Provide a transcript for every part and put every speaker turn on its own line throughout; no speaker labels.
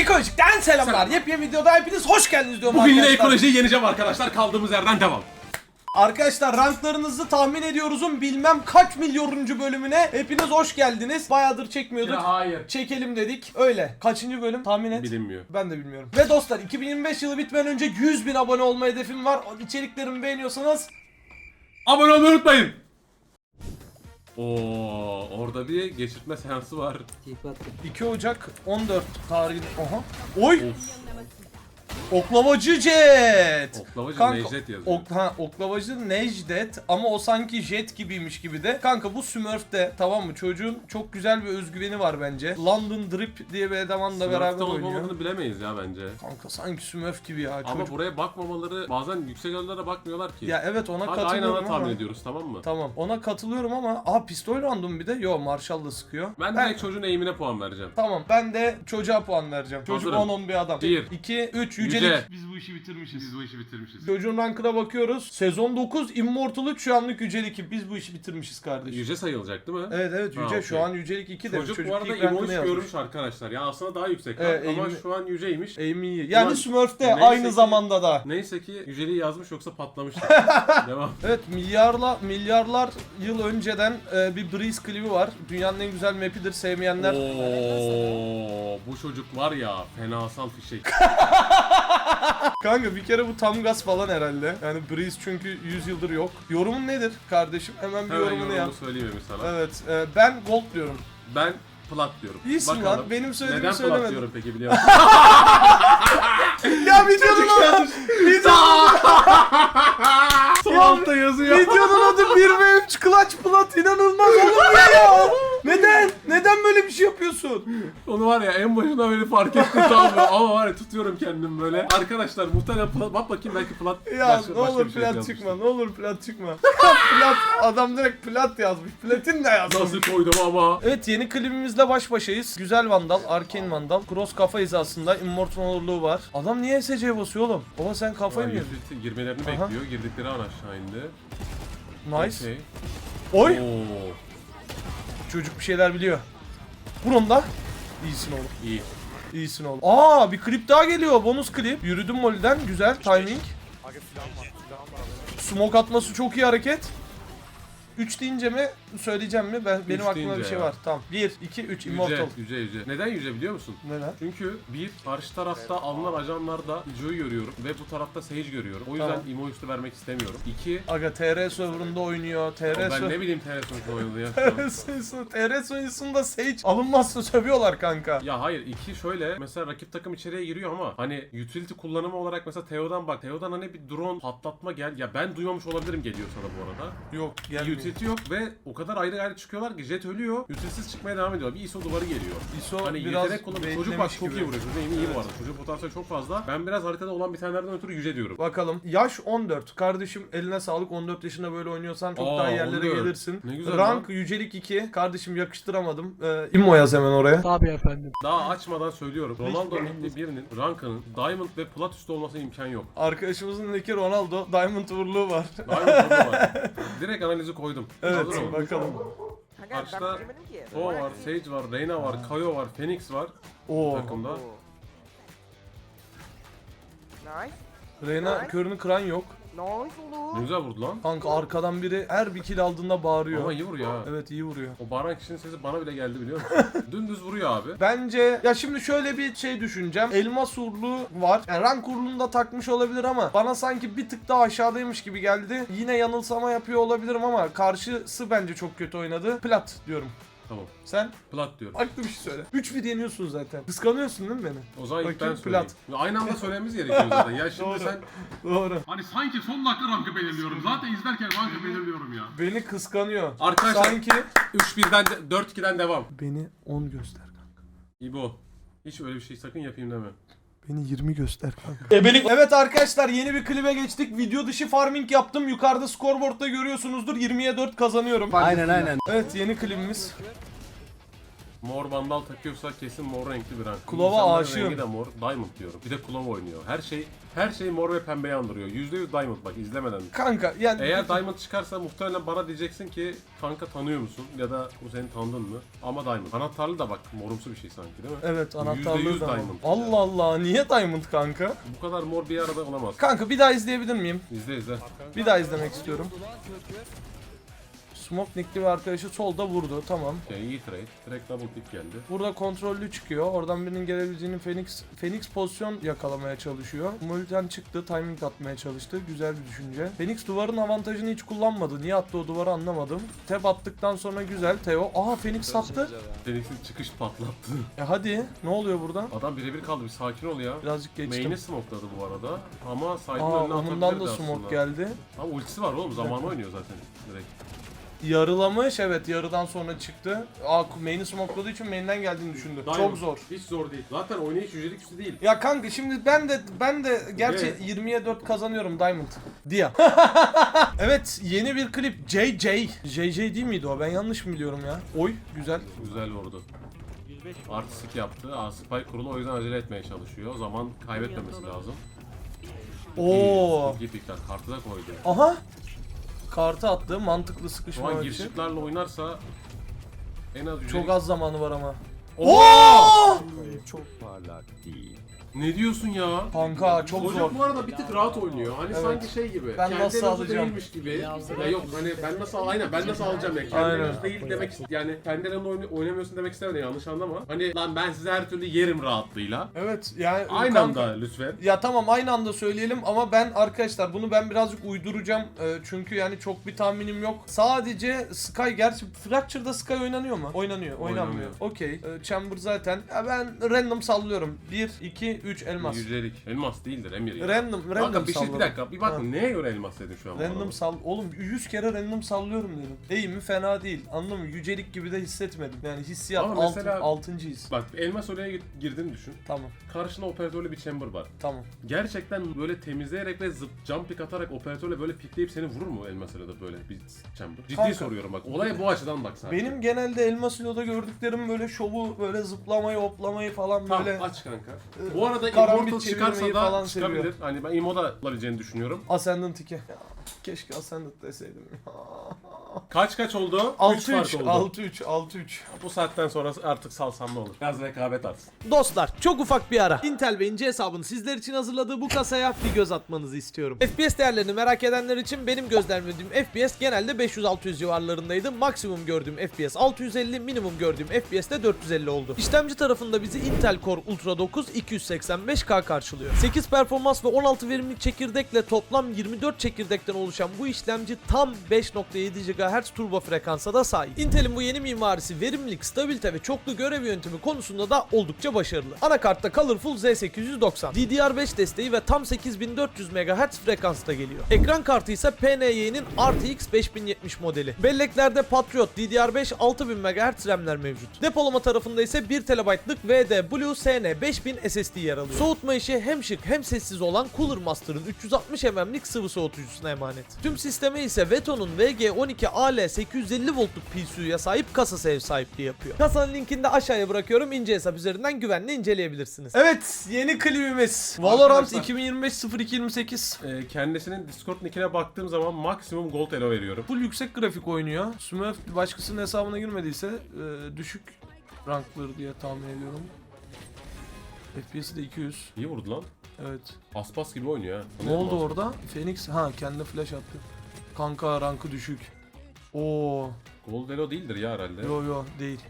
Ekolojik'ten selamlar. Yepyeni videoda hepiniz hoş geldiniz diyorum
Bugün yine
arkadaşlar.
ekolojiyi yeneceğim arkadaşlar. Kaldığımız yerden devam.
Arkadaşlar ranklarınızı tahmin ediyoruzun bilmem kaç milyonuncu bölümüne hepiniz hoş geldiniz. Bayağıdır çekmiyorduk.
hayır.
Çekelim dedik. Öyle. Kaçıncı bölüm? Tahmin et.
Bilinmiyor.
Ben de bilmiyorum. Ve dostlar 2025 yılı bitmeden önce 100 bin abone olma hedefim var. İçeriklerimi beğeniyorsanız
Abone olmayı unutmayın. Oo, orada bir geçirtme seansı var.
2 Ocak 14 tarihi. Oha. Oy.
Of.
Oklavacı Jet.
Oklavacı
Kanka,
Necdet yazıyor.
Ok, ha, oklavacı Necdet ama o sanki jet gibiymiş gibi de. Kanka bu Smurf'te tamam mı? Çocuğun çok güzel bir özgüveni var bence. London Drip diye bir elemanla beraber oynuyor.
olmadığını bilemeyiz ya bence.
Kanka sanki Smurf gibi ya
Ama
çocuk.
buraya bakmamaları bazen yüksek yerlere bakmıyorlar ki.
Ya evet ona
Hadi aynı
katılıyorum
anda
ama.
tahmin ediyoruz tamam mı?
Tamam ona katılıyorum ama aha pistol random bir de. Yo Marshall da sıkıyor.
Ben direkt çocuğun eğimine puan vereceğim.
Tamam ben de çocuğa puan vereceğim. Çocuk
Hazırım.
10-10 bir adam.
Bir.
2 3
Yüce.
Yücelik.
Biz bu işi bitirmişiz. Biz bu işi bitirmişiz.
Çocuğun rankına bakıyoruz. Sezon 9 Immortal 3 şu anlık yücelik 2. Biz bu işi bitirmişiz kardeşim.
Yüce sayılacak değil mi?
Evet evet yüce
Ha,
şu
okey.
an yücelik 2 de
Çocuk,
çocuk
bu arada
ilk rankına
emoji
yazmış.
görmüş arkadaşlar. Ya aslında daha yüksek
Evet,
ama
eğimi-
şu an yüceymiş.
Aim iyi. Yani
Ulan,
Smurf'te
neyse
aynı
ki-
zamanda da.
Neyse ki yüceliği yazmış yoksa patlamıştı. Devam.
Evet milyarla milyarlar yıl önceden e, bir Breeze klibi var. Dünyanın en güzel map'idir sevmeyenler.
Oo, bu çocuk var ya fena Hasan fişek.
Kanka bir kere bu tam gaz falan herhalde. Yani Breeze çünkü 100 yıldır yok. Yorumun nedir kardeşim? Hemen bir
Hemen
yorumunu yap.
söyleyeyim sana?
Evet e, ben gold diyorum.
Ben plat diyorum.
İyisin lan, benim söylediğimi
Neden
söylemedin.
plat diyorum peki biliyor musun?
Ya videonun adı,
Sol altta yazıyor.
videonun adı 1 ve 3 Clutch Plat inanılmaz oğlum ya. Neden? Neden böyle bir şey yapıyorsun?
Onu var ya en başına beni fark ettim tamam mı? Ama var ya tutuyorum kendim böyle. Arkadaşlar muhtemelen plat, bak bakayım belki plat
Ya
başka-
ne
başka
olur
şey
plat
yazmıştır.
çıkma, ne olur plat çıkma. plat, adam direkt plat yazmış. Platin de yazmış.
Nasıl koydum ama.
Evet yeni klibimizle baş başayız. Güzel Vandal, Arcane Vandal. Cross kafa hizasında Immortal olurluğu var. Adam niye SC basıyor oğlum? Baba sen kafayı mı yedin?
Utility girmelerini
Aha.
bekliyor. Girdikleri an aşağı indi.
Nice.
Okey.
Oy!
Oo,
Çocuk bir şeyler biliyor. Vur onu da. İyisin oğlum.
iyi.
İyisin oğlum. Aa bir klip daha geliyor. Bonus klip. Yürüdüm moliden. Güzel timing. Smoke atması çok iyi hareket. 3 deyince mi söyleyeceğim mi? Ben benim aklımda bir şey
ya.
var. Tamam. 1 2 3
Yüce,
Immortal.
yüce, yüce. Neden yüce biliyor musun?
Neden?
Çünkü bir karşı tarafta alınan ajanlarda Joe'yu görüyorum ve bu tarafta Sage görüyorum. O yüzden
Tamam.
imo üstü vermek istemiyorum. İki,
Aga TR serverında oynuyor. TR
ben
server.
ne bileyim TR sonuçta oynadı ya.
TR soyusunda Sage alınmazsa sövüyorlar kanka.
Ya hayır iki şöyle mesela rakip takım içeriye giriyor ama hani utility kullanımı olarak mesela Teo'dan bak Teo'dan hani bir drone patlatma gel ya ben duymamış olabilirim geliyor sana bu arada.
Yok gelmiyor.
Utility yok ve o kadar ayrı ayrı çıkıyorlar ki jet ölüyor. Utility'siz çıkmaya devam ediyor. Bir ISO duvarı geliyor.
ISO
Hani
biraz
yetenek kullanımı. Çocuk bak çok iyi vuruyor. Çocuğun aim'i iyi
Evet.
bu arada. Çocuğun potansiyeli çok fazla. Ben biraz haritada olan bitenlerden ötürü yüce diyorum.
Bakalım. Yaş 14. Kardeşim eline sağlık. 14 yaşında böyle oynuyorsan çok
Aa,
daha yerlere
14.
gelirsin.
Ne güzel
Rank yücelik 2. Kardeşim yakıştıramadım. Ee, immo yaz hemen oraya.
Tabii efendim.
Daha açmadan söylüyorum. Ronaldo nickli birinin rankının Diamond ve Plat üstü olması imkan yok.
Arkadaşımızın nicki Ronaldo. Diamond vurluğu var.
Diamond vurdu var. Direkt analizi koydum.
Evet
Hazır mı?
bakalım.
Karşıda O var, Sage var, Reyna var, Kayo var, Phoenix var
Oo.
takımda.
Nice.
Reyna körünü kıran yok.
Nice
Ne
oğlum.
güzel vurdu lan.
Kanka arkadan biri her bir kill aldığında bağırıyor.
Ama iyi vuruyor ha.
Evet iyi vuruyor.
O bağıran kişinin sesi bana bile geldi biliyor musun? Dümdüz vuruyor abi.
Bence ya şimdi şöyle bir şey düşüneceğim. Elmas uğurluğu var. Yani rank uğurluğunu da takmış olabilir ama bana sanki bir tık daha aşağıdaymış gibi geldi. Yine yanılsama yapıyor olabilirim ama karşısı bence çok kötü oynadı. Plat diyorum.
Tamam.
Sen
Plat diyorum.
farklı bir şey söyle. 3 bir yeniyorsun zaten. Kıskanıyorsun değil mi beni?
O zaman ilk
Bakayım,
ben söyleyeyim. Aynı anda söylememiz gerekiyor zaten. Ya şimdi
Doğru.
sen...
Doğru.
Hani sanki son dakika rankı belirliyorum. Zaten izlerken rankı belirliyorum ya.
Beni kıskanıyor.
Arkadaşlar
Sanki
3-1'den de, 4-2'den devam.
beni 10 göster kanka.
İbo. Hiç öyle bir şey sakın yapayım deme.
Beni 20 göster kanka. Evet arkadaşlar yeni bir klibe geçtik. Video dışı farming yaptım. Yukarıda scoreboard'da görüyorsunuzdur. 20'ye 4 kazanıyorum.
Aynen aynen.
Evet yeni klibimiz.
Mor vandal takıyorsa kesin mor renkli bir rank.
Klova
İnsanların
aşığım.
rengi de mor. Diamond diyorum. Bir de Klova oynuyor. Her şey her şey mor ve pembeye andırıyor. %100 Diamond bak izlemeden.
Kanka yani
Eğer Diamond çıkarsa muhtemelen bana diyeceksin ki kanka tanıyor musun? Ya da bu seni tanıdın mı? Ama Diamond. Anahtarlı da bak morumsu bir şey sanki değil mi?
Evet anahtarlığı
%100
da var.
diamond.
Allah Allah niye diamond kanka?
Bu kadar mor bir arada olamaz.
Kanka bir daha izleyebilir miyim?
İzle izle.
Bir daha izlemek istiyorum. Smoke nickli bir arkadaşı solda vurdu tamam.
Okay, iyi trade. Direkt double pick geldi.
Burada kontrollü çıkıyor. Oradan birinin gelebileceğini Phoenix Phoenix pozisyon yakalamaya çalışıyor. Multen çıktı. Timing atmaya çalıştı. Güzel bir düşünce. Phoenix duvarın avantajını hiç kullanmadı. Niye attı o duvarı anlamadım. Tep attıktan sonra güzel. Teo. Aha Phoenix sattı.
Phoenix'in çıkış patlattı.
E hadi. Ne oluyor burada?
Adam birebir kaldı bir sakin ol ya.
Birazcık geçtim.
Main'i smokeladı bu arada. Ama side'ın
Aa
önüne
da smoke
aslında.
geldi.
Ama ultisi var oğlum. Zamanı oynuyor zaten direkt.
Yarılamış evet yarıdan sonra çıktı. Aa main'i smokeladığı için main'den geldiğini düşündü. Çok zor.
Hiç zor değil. Zaten oynayış yücelik üstü değil.
Ya kanka şimdi ben de ben de gerçi
Evet.
20'ye 4 kazanıyorum Diamond. Dia. evet yeni bir klip JJ. JJ değil miydi o? Ben yanlış mı biliyorum ya? Oy güzel.
Güzel vurdu. Artistik yaptı. Aa, Spike kurulu o yüzden acele etmeye çalışıyor. Zaman kaybetmemesi lazım.
Oo.
Çok iyi pikler. Kartı da koydu.
Aha. Kartı attı mantıklı
Şu
sıkışma
an
için.
girişiklerle oynarsa en az yücelik...
Çok az zamanı var ama.
Oo!
Oo!
çok parlak değil.
Ne diyorsun ya?
Kanka çok
Çocuk
zor.
bu arada bir tık rahat oynuyor. Hani
Evet.
sanki şey gibi.
Ben
kendi
nasıl
hızı
alacağım?
değilmiş gibi. Ya yok hani ben nasıl aynen ben nasıl alacağım ya. Kendi en
Aynen.
değil demek ist- yani kendi oyna- oynamıyorsun demek istemedim yanlış anlama. Hani lan ben size her türlü yerim rahatlığıyla.
Evet yani
Aynı
kanka-
anda lütfen.
Ya tamam aynı anda söyleyelim ama ben arkadaşlar bunu ben birazcık uyduracağım. Ee, çünkü yani çok bir tahminim yok. Sadece Sky gerçi Fracture'da Sky oynanıyor mu? Oynanıyor. Oynanmıyor.
Oynanıyor.
Okey. Ee, Chamber zaten. Ya ben random sallıyorum. 1 2 3 elmas.
Yücelik. Elmas değildir Emir ya.
Random random
Kanka bir şey
salladım.
bir dakika bir bak
Ha.
neye göre elmas dedin şu an bu
Random
arada?
sal oğlum 100 kere random sallıyorum dedim. İyi mi fena değil. Anladın mı? Yücelik gibi de hissetmedim. Yani hissiyat
Ama
altın,
mesela-
altıncıyız.
Bak elmas oraya gir- girdiğini düşün.
Tamam.
Karşında operatörlü bir chamber var.
Tamam.
Gerçekten böyle temizleyerek ve zıp jump pick atarak operatörle böyle pikleyip seni vurur mu elmas da böyle bir chamber? Ciddi
Kanka.
soruyorum bak. Olaya bu açıdan bak sadece.
Benim genelde Elma Silo'da gördüklerim böyle şovu böyle zıplamayı hoplamayı falan
Tamam
böyle
aç kanka. Bu arada
karambit
Immortal çıkarsa
çevirmeyi
da
falan
çıkabilir.
seviyor.
Hani ben Immo'da alabileceğini düşünüyorum.
Ascendant 2. Ya, keşke Ascendant deseydim.
Kaç kaç oldu? 3 fark
6-3,
oldu.
6-3, 6-3.
Bu saatten sonra artık salsam ne olur? Biraz rekabet artsın.
Dostlar çok ufak bir ara. Intel ve ince hesabın sizler için hazırladığı bu kasaya bir göz atmanızı istiyorum. FPS değerlerini merak edenler için benim gözlemlediğim FPS genelde 500-600 civarlarındaydı. Maksimum gördüğüm FPS 650, minimum gördüğüm FPS de 450 oldu. İşlemci tarafında bizi Intel Core Ultra 9 285K karşılıyor. 8 performans ve 16 verimlilik çekirdekle toplam 24 çekirdekten oluşan bu işlemci tam 5.7 GHz turbo frekansa da sahip. Intel'in bu yeni mimarisi verimlilik, stabilite ve çoklu görev yöntemi konusunda da oldukça başarılı. Anakartta Colorful Z890, DDR5 desteği ve tam 8400 MHz frekansta geliyor. Ekran kartı ise PNY'nin RTX 5070 modeli. Belleklerde Patriot DDR5 6000 MHz RAM'ler mevcut. Depolama tarafında ise 1 TB'lık VD Blue SN 5000 SSD yer alıyor. Soğutma işi hem şık hem sessiz olan Cooler Master'ın 360 mm'lik sıvı soğutucusuna emanet. Tüm sisteme ise Veto'nun VG12 AL 850 voltluk PSU'ya sahip kasası ev sahipliği yapıyor. Kasanın linkini de aşağıya bırakıyorum. İnce hesap üzerinden güvenle inceleyebilirsiniz.
Evet, yeni klibimiz. Valorant
Arkadaşlar.
2025-0228.
Ee, kendisinin Discord nickine baktığım zaman maksimum gold elo veriyorum.
Full yüksek grafik oynuyor. Smurf başkasının hesabına girmediyse e, düşük rankları diye tahmin ediyorum. FPS'i de 200.
İyi vurdu lan.
Evet.
Aspas gibi oynuyor ha.
Ne oldu orada? Phoenix ha kendi flash attı. Kanka rankı düşük. Oo,
Gold elo değildir ya herhalde.
yo yo değil.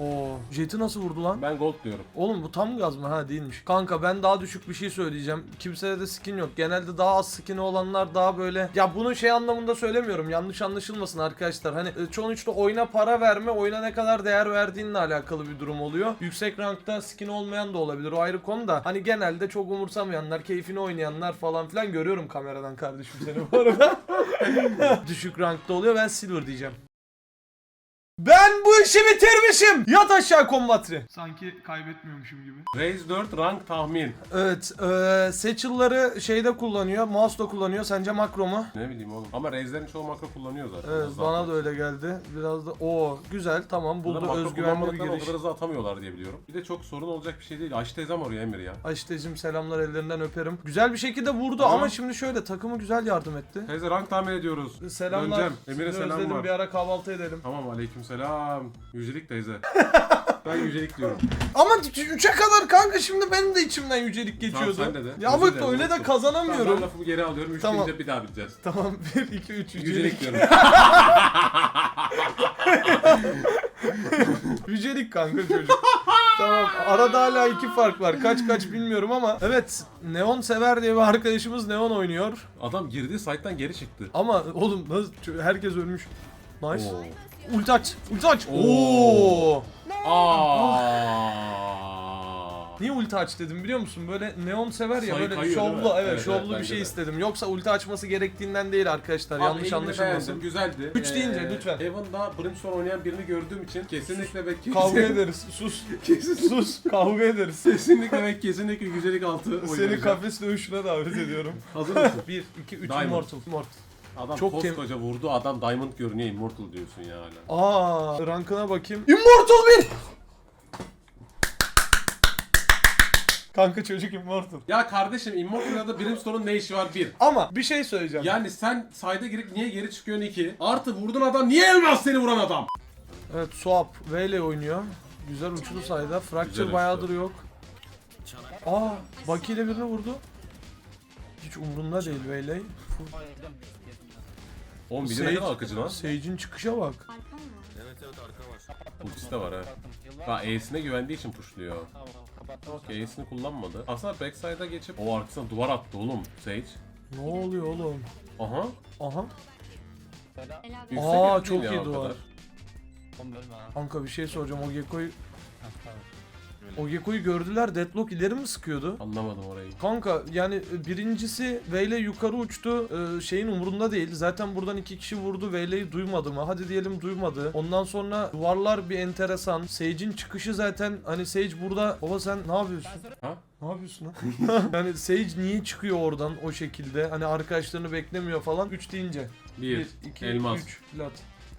Oo, Jet'i nasıl vurdu lan?
Ben gold diyorum.
Oğlum bu tam gaz mı? Ha değilmiş. Kanka ben daha düşük bir şey söyleyeceğim. Kimsede de skin yok. Genelde daha az skin olanlar daha böyle... Ya bunu şey anlamında söylemiyorum. Yanlış anlaşılmasın arkadaşlar. Hani e, sonuçta oyuna para verme, oyuna ne kadar değer verdiğinle alakalı bir durum oluyor. Yüksek rankta skin olmayan da olabilir. O ayrı konu da. Hani genelde çok umursamayanlar, keyfini oynayanlar falan filan görüyorum kameradan kardeşim seni bu arada. düşük rankta oluyor. Ben silver diyeceğim. Ben bu işi bitirmişim. Yat aşağı kombatri. Sanki kaybetmiyormuşum gibi.
Raze 4 rank tahmin.
Evet, eee Satchel'ları şeyde kullanıyor, mouse'da kullanıyor. Sence makro mu?
Ne bileyim oğlum. Ama Raze'lerin çoğu makro kullanıyor zaten.
Evet,
Hızlı
bana
atmak.
da öyle geldi. Biraz da o güzel, tamam
da
buldu
makro
özgüvenli bir giriş.
Kadar hızlı atamıyorlar diye biliyorum. Bir de çok sorun olacak bir şey değil. Ayşe teyzem arıyor Emir ya.
Ayşe'cim selamlar ellerinden öperim. Güzel bir şekilde vurdu
Tamam.
ama şimdi şöyle takımı güzel yardım etti.
Teyze rank tahmin ediyoruz.
Selamlar.
Döneceğim. Emir'e
Sizi
selam
özledim,
var.
bir ara kahvaltı edelim.
Tamam aleykümselam. Yücelik teyze. ben yücelik diyorum.
Ama 3'e kadar kanka şimdi benim de içimden yücelik geçiyordu.
sen de de.
Ya
Özür dilerim,
öyle de
unuttum. Tamam,
kazanamıyorum.
ben lafımı geri alıyorum. Üç
Tamam.
deyince bir daha bileceğiz.
Tamam 1 2 3 yücelik.
Yücelik diyorum.
Yücelik kanka çocuk. tamam arada hala iki fark var. Kaç kaç bilmiyorum ama. Evet Neon sever diye bir arkadaşımız Neon oynuyor.
Adam girdiği site'tan geri çıktı.
Ama oğlum nasıl herkes ölmüş. Nice.
Oo.
Ulti aç. Ulti aç.
Oo. Aa.
Niye ulti aç dedim biliyor musun? Böyle neon sever ya
Sayı
böyle
kayıyor, değil mi?
şovlu evet,
Evet,
şovlu
evet,
bir
bence
şey
de.
istedim. Yoksa ulti açması gerektiğinden değil arkadaşlar.
Abi
Yanlış
elini
anlaşılmasın.
beğendim, güzeldi.
Üç deyince lütfen.
Evan'da Brimstone oynayan birini gördüğüm için kesinlikle ve kesin,
Kavga ederiz. Sus.
kesin,
Sus. Kavga ederiz.
kesinlikle ve kesinlikle güzellik altı
Seni
oynayacağım.
kafes dövüşüne davet ediyorum.
Hazır mısın?
1 2 3
Diamond.
Immortal. Immortal.
Adam
Çok
koskoca vurdu adam Diamond görünüyor Immortal diyorsun ya hala.
Aa, rankına bakayım. Immortal 1. Kanka çocuk Immortal.
Ya kardeşim Immortal'da Brimstone'un ne işi var bir.
Ama bir şey söyleyeceğim.
Yani sen sayda girip niye geri çıkıyorsun iki? Artı vurdun adam niye elmas seni vuran adam?
Evet Swap V ile oynuyor. Güzel uçlu sayda. Fracture
Güzel
bayağıdır
uçlu.
yok. Aa, Baki ile birini vurdu. Hiç umurunda değil Veyley.
Oğlum bir de ne kadar akıcı lan.
Sage'in çıkışa bak.
Ultisi de var ha. Ha E'sine güvendiği için pushluyor. Okey E'sini kullanmadı. Aslında backside'a geçip o arkasına duvar attı oğlum Sage.
Ne oluyor oğlum?
Aha.
Aha.
Yüksek
Aa,
herif
çok
ya
iyi
o
duvar.
kadar.
Kanka bir şey soracağım. O Gekko'yu... O Gekko'yu gördüler. Deadlock ileri mi sıkıyordu?
Anlamadım orayı.
Kanka yani birincisi Veyle yukarı uçtu Ee, şeyin umurunda değil. Zaten buradan iki kişi vurdu Veyle'yi duymadı mı? Hadi diyelim duymadı. Ondan sonra duvarlar bir enteresan. Sage'in çıkışı zaten hani Sage burada baba sen ne yapıyorsun?
Ha?
Ne yapıyorsun lan? yani Sage niye çıkıyor oradan o şekilde? Hani arkadaşlarını beklemiyor falan. 3 deyince.
Bir,
1 2
elmas.
3 plat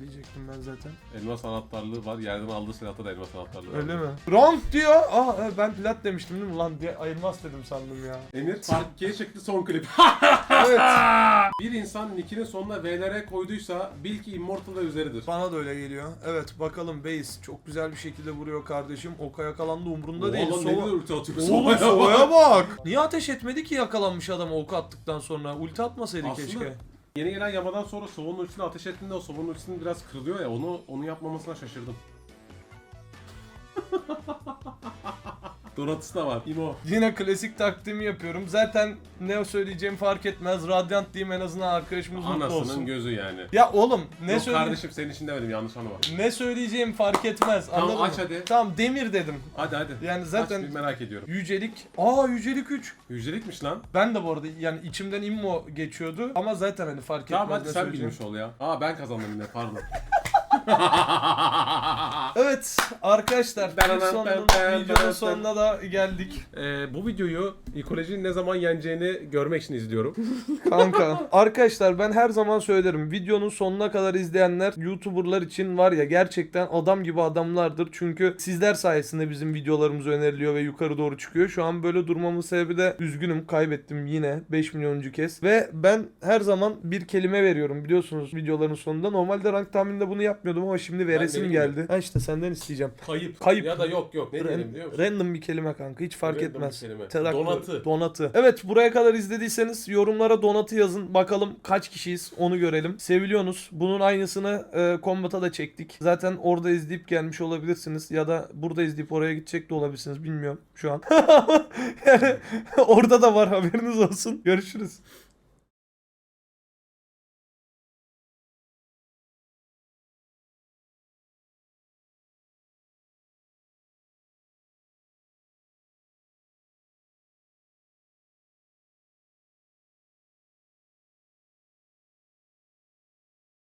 diyecektim ben zaten.
Elmas anahtarlığı var. Yerden aldığı silahta da elmas anahtarlığı var.
Öyle mi? Round diyor. Aa evet, ben plat demiştim değil mi? Lan diye elmas dedim sandım ya.
Emir Part 2'ye çıktı son klip.
evet.
bir insan nickinin sonuna VLR koyduysa bil ki Immortal ve üzeridir.
Bana da öyle geliyor. Evet bakalım base çok güzel bir şekilde vuruyor kardeşim. Oka yakalandı umurunda değil.
Oğlum ne
Sova...
güzel ulti atıyor.
Oğlum
Sova'ya bak.
Bak. Niye ateş etmedi ki yakalanmış adam oku attıktan sonra? Ulti atmasaydı
Aslında
keşke.
Yeni gelen yamadan sonra Sova'nın ultisini ateş ettiğinde o Sova'nın ultisini biraz kırılıyor ya onu onu yapmamasına şaşırdım. Donatus da var. İmo.
Yine klasik taktiğimi yapıyorum. Zaten ne söyleyeceğim fark etmez. Radyant diyeyim en azından arkadaşımız mutlu
Anasının
olsun.
gözü yani.
Ya oğlum ne
Yok
söyle
kardeşim senin için demedim yanlış anlama.
ne söyleyeceğim fark etmez.
Tamam,
Anladın
aç
mı?
hadi.
Tamam demir dedim.
Hadi hadi.
Yani
Aç
zaten
bir merak ediyorum.
yücelik. Aa yücelik 3.
Yücelikmiş lan.
Ben de bu arada yani içimden immo geçiyordu ama zaten hani fark etmez.
Tamam hadi sen
söyleyeceğim.
bilmiş ol ya. Aa ben kazandım yine pardon.
Evet arkadaşlar
Ben- ben-
videonun sonuna da geldik.
Ee, bu videoyu ekolojinin ne zaman yeneceğini görmek için izliyorum.
Kanka arkadaşlar ben her zaman söylerim videonun sonuna kadar izleyenler YouTuber'lar için var ya gerçekten adam gibi adamlardır. Çünkü sizler sayesinde bizim videolarımız öneriliyor ve yukarı doğru çıkıyor. Şu an böyle durmamın sebebi de üzgünüm kaybettim yine 5 milyoncu kez. Ve ben her zaman bir kelime veriyorum biliyorsunuz videoların sonunda. Normalde rank tahmininde bunu yapmıyordum ama şimdi veresim geldi. Ha işte senden isteyeceğim.
Kayıp.
Kayıp.
Ya da yok yok ne diyelim biliyor musun?
random bir kelime kanka hiç fark
Random bir
etmez.
kelime.
Traktör-
Donatı.
Donatı. Evet buraya kadar izlediyseniz yorumlara donatı yazın. Bakalım kaç kişiyiz onu görelim. Seviliyorsunuz. Bunun aynısını e, Combat'a da çektik. Zaten orada izleyip gelmiş olabilirsiniz. Ya da burada izleyip oraya gidecek de olabilirsiniz. Bilmiyorum şu an. yani orada da var haberiniz olsun. Görüşürüz.